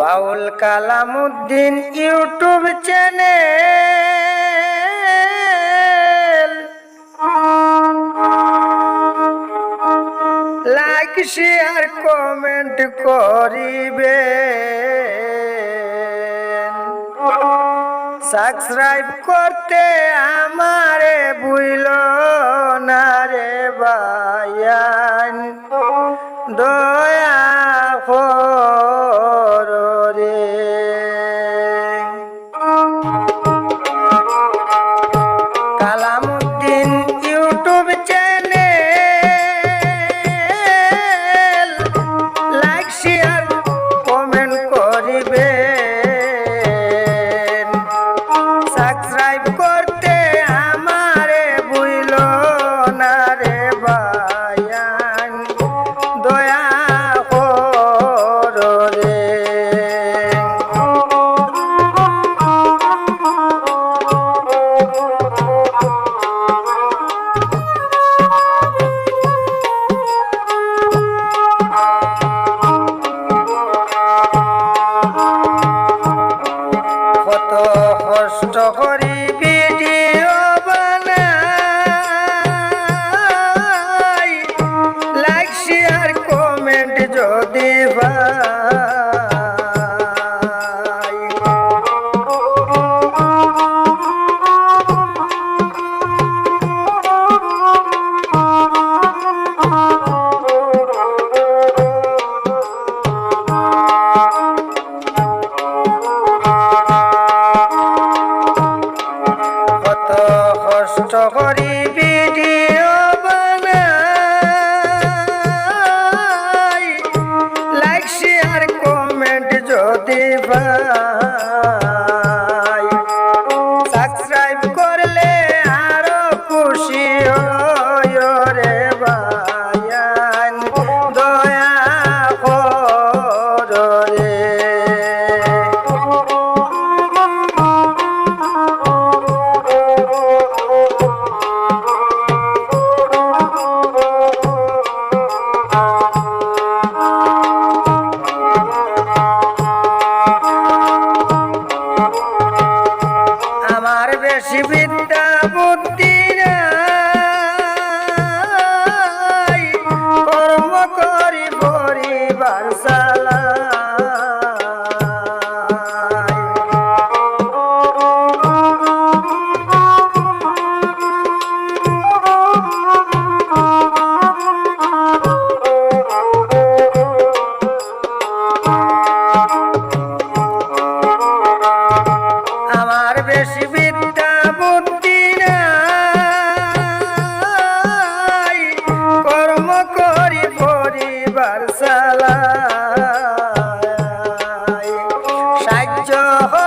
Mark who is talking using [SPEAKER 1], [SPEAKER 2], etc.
[SPEAKER 1] Baul Kalamuddin YouTube channel. Like share comment করিবে subscribe করতে আমারে বুইলো সহ